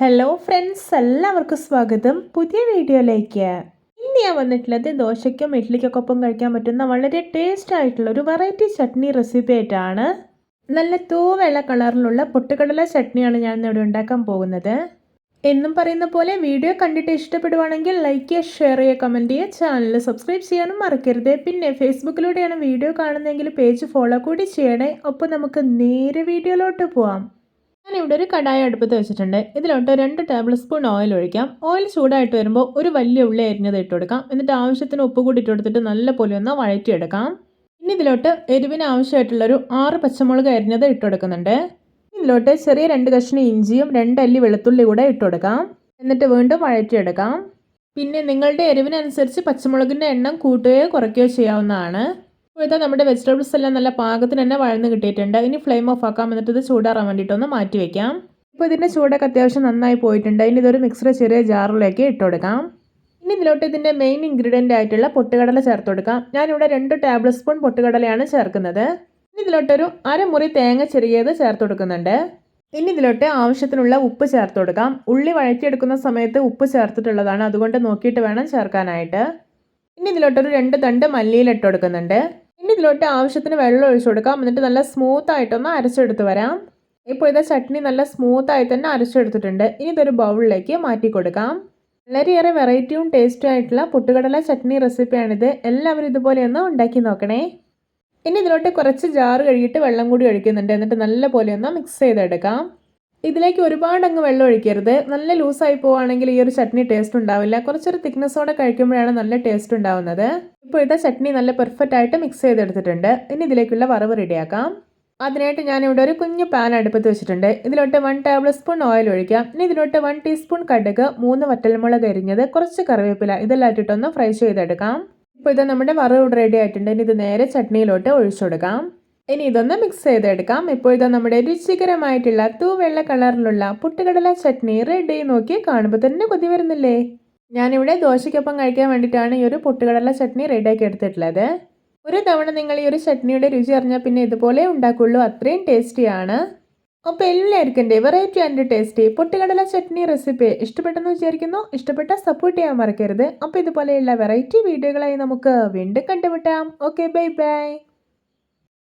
Hello friends എല്ലാവർക്കും സ്വാഗതം. പുതിയ വീഡിയോയിലേക്ക്. ഇന്ന് ഞാൻ വന്നിട്ടുള്ളത് ദോശയ്ക്കും ഇഡ്ഡലിക്കൊക്കെ ഒപ്പം കഴിക്കാൻ പറ്റുന്ന വളരെ ടേസ്റ്റ് ആയിട്ടുള്ള ഒരു വെറൈറ്റി ചട്നി റെസിപ്പി ആയിട്ടാണ്. നല്ല തൂവെള്ള കളറിലുള്ള പൊട്ടുകടല ചട്നിയാണ് ഞാൻ ഇവിടെ ഉണ്ടാക്കാൻ പോകുന്നത്. എന്നും പറയുന്ന പോലെ വീഡിയോ കണ്ടിട്ട് ഇഷ്ടപ്പെടുവാണെങ്കിൽ ലൈക്ക് ചെയ്യുക ഷെയർ ചെയ്യുക കമന്റ് ചെയ്യുക ചാനൽ സബ്സ്ക്രൈബ് ചെയ്യാനും മറക്കരുത്. പിന്നെ ഫേസ്ബുക്കിലൂടെയാണ് വീഡിയോ കാണുന്നതെങ്കിൽ പേജ് ഫോളോ കൂടി ചെയ്യണേ. ഒപ്പം നമുക്ക് നേരെ വീഡിയോയിലോട്ട് പോവാം. ഞാനിവിടെ ഒരു കടായ അടുപ്പത്ത് വെച്ചിട്ടുണ്ട്. ഇതിലോട്ട് രണ്ട് ടേബിൾ സ്പൂൺ ഓയിൽ ഒഴിക്കാം. ഓയിൽ ചൂടായിട്ട് വരുമ്പോൾ ഒരു വലിയ ഉള്ളി അരിഞ്ഞത് ഇട്ട് കൊടുക്കാം. എന്നിട്ട് ആവശ്യത്തിന് ഉപ്പ് കൂടി ഇട്ട് കൊടുത്തിട്ട് നല്ല പോലെ ഒന്ന് വഴറ്റിയെടുക്കാം. ഇനി ഇതിലോട്ട് എരിവിന് ആവശ്യമായിട്ടുള്ളൊരു ആറ് പച്ചമുളക് അരിഞ്ഞത് ഇട്ട് കൊടുക്കുന്നുണ്ട്. ഇതിലോട്ട് ചെറിയ രണ്ട് കഷ്ണം ഇഞ്ചിയും രണ്ട് അല്ലി വെളുത്തുള്ളി കൂടെ ഇട്ട് കൊടുക്കാം. എന്നിട്ട് വീണ്ടും വഴറ്റിയെടുക്കാം. പിന്നെ നിങ്ങളുടെ എരിവിനനുസരിച്ച് പച്ചമുളകിന്റെ എണ്ണം കൂട്ടുകയോ കുറയ്ക്കുകയോ ചെയ്യാവുന്നതാണ്. ഇപ്പോഴത്തെ നമ്മുടെ വെജിറ്റബിൾസ് എല്ലാം നല്ല പാകത്തിന് തന്നെ വഴന്ന് കിട്ടിയിട്ടുണ്ട്. ഇനി ഫ്ലെയിം ഓഫ് ആക്കാം. എന്നിട്ട് ഇത് ചൂടാറാൻ വേണ്ടിയിട്ടൊന്ന് മാറ്റി വെക്കാം. ഇപ്പോൾ ഇതിന്റെ ചൂടൊക്കെ അത്യാവശ്യം നന്നായി പോയിട്ടുണ്ട്. ഇനി ഇതൊരു മിക്സർ ചെറിയ ജാറിലേക്ക് ഇട്ട് കൊടുക്കാം. ഇനി ഇതിലോട്ട് ഇതിന്റെ മെയിൻ ഇൻഗ്രീഡിയന്റ് ആയിട്ടുള്ള പൊട്ടുകടല ചേർത്ത് കൊടുക്കാം. ഞാനിവിടെ രണ്ട് ടേബിൾ സ്പൂൺ പൊട്ടുകടലയാണ് ചേർക്കുന്നത്. ഇനി ഇതിലോട്ടൊരു അരമുറി തേങ്ങ ചെറിയത് ചേർത്ത് കൊടുക്കുന്നുണ്ട്. ഇനി ഇതിലോട്ട് ആവശ്യത്തിനുള്ള ഉപ്പ് ചേർത്ത് കൊടുക്കാം. ഉള്ളി വഴറ്റിയെടുക്കുന്ന സമയത്ത് ഉപ്പ് ചേർത്തിട്ടുള്ളതാണ്. അതുകൊണ്ട് നോക്കിയിട്ട് വേണം ചേർക്കാനായിട്ട്. ഇനി ഇതിലോട്ടൊരു രണ്ട് തണ്ട് മല്ലിയിലിട്ട് കൊടുക്കുന്നുണ്ട്. ഇതിലോട്ട് ആവശ്യത്തിന് വെള്ളം ഒഴിച്ചു കൊടുക്കാം. എന്നിട്ട് നല്ല സ്മൂത്ത് ആയിട്ടൊന്ന് അരച്ചെടുത്ത് വരാം. ഇപ്പോൾ ഇതാ ചട്നി നല്ല സ്മൂത്ത് ആയി തന്നെ അരച്ചെടുത്തിട്ടുണ്ട്. ഇനി ഇതൊരു ബൗളിലേക്ക് മാറ്റി കൊടുക്കാം. വളരെയേറെ വെറൈറ്റിയും ടേസ്റ്റും ആയിട്ടുള്ള പുട്ടുകടല ചട്നി റെസിപ്പിയാണിത് എല്ലാവരും ഇതുപോലെ ഒന്ന് ഉണ്ടാക്കി നോക്കണേ. ഇനി ഇതിലോട്ട് കുറച്ച് ജാറ് കഴുകിയിട്ട് വെള്ളം കൂടി ഒഴിക്കുന്നുണ്ട്. എന്നിട്ട് നല്ല പോലെ ഒന്ന് മിക്സ് ചെയ്തെടുക്കാം. ഇതിലേക്ക് ഒരുപാട് അങ്ങ് വെള്ളം ഒഴിക്കരുത്. നല്ല ലൂസായി പോവുകയാണെങ്കിൽ ഈ ഒരു ചട്നി ടേസ്റ്റ് ഉണ്ടാവില്ല. കുറച്ചൊരു തിക്നെസ്സോടെ കഴിക്കുമ്പോഴാണ് നല്ല ടേസ്റ്റ് ഉണ്ടാവുന്നത്. ഇപ്പോൾ ഇതാ ചട്നി നല്ല പെർഫെക്റ്റ് ആയിട്ട് മിക്സ് ചെയ്തെടുത്തിട്ടുണ്ട്. ഇനി ഇതിലേക്കുള്ള വറവ് റെഡിയാക്കാം അതിനായിട്ട് ഞാനിവിടെ ഒരു കുഞ്ഞു പാൻ അടുപ്പത്ത് വെച്ചിട്ടുണ്ട്. ഇതിലോട്ട് വൺ ടേബിൾ സ്പൂൺ ഓയിൽ ഒഴിക്കാം. ഇനി ഇതിലോട്ട് വൺ ടീസ്പൂൺ കടുക് മൂന്ന് വറ്റൽമുളക് അരിഞ്ഞത് കുറച്ച് കറിവേപ്പില ഇതെല്ലാം ഇട്ടിട്ടൊന്ന് ഫ്രൈ ചെയ്തെടുക്കാം. ഇപ്പോൾ ഇത് നമ്മുടെ വറവ് റെഡി ആയിട്ടുണ്ട്. ഇനി ഇത് നേരെ ചട്നിയിലോട്ട് ഒഴിച്ചു കൊടുക്കാം. ഇനി ഇതൊന്ന് മിക്സ് ചെയ്തെടുക്കാം. ഇപ്പോൾ ഇത് നമ്മുടെ രുചികരമായിട്ടുള്ള തൂവെള്ള കളറിലുള്ള പുട്ടുകടല ചട്നി റെഡി നോക്കി കാണുമ്പോൾ തന്നെ കൊതി വരുന്നില്ലേ? ഞാനിവിടെ ദോശയ്ക്കൊപ്പം കഴിക്കാൻ വേണ്ടിയിട്ടാണ് ഈ ഒരു പുട്ടുകടല ചട്നി റെഡിയാക്കി എടുത്തിട്ടുള്ളത്. ഒരു തവണ നിങ്ങൾ ഈ ഒരു ചട്നിയുടെ രുചി അറിഞ്ഞാൽ പിന്നെ ഇതുപോലെ ഉണ്ടാക്കുള്ളൂ. അത്രയും ടേസ്റ്റിയാണ് അപ്പോൾ എല്ലാവർക്കും വെറൈറ്റി ആൻഡ് ടേസ്റ്റി പൊട്ടുകടല ചട്നി റെസിപ്പി ഇഷ്ടപ്പെട്ടെന്ന് വിചാരിക്കുന്നു. ഇഷ്ടപ്പെട്ട സപ്പോർട്ട് ചെയ്യാൻ മറക്കരുത്. അപ്പോൾ ഇതുപോലെയുള്ള വെറൈറ്റി വീഡിയോകളായി നമുക്ക് വീണ്ടും കണ്ടുമുട്ടാം. Okay bye bye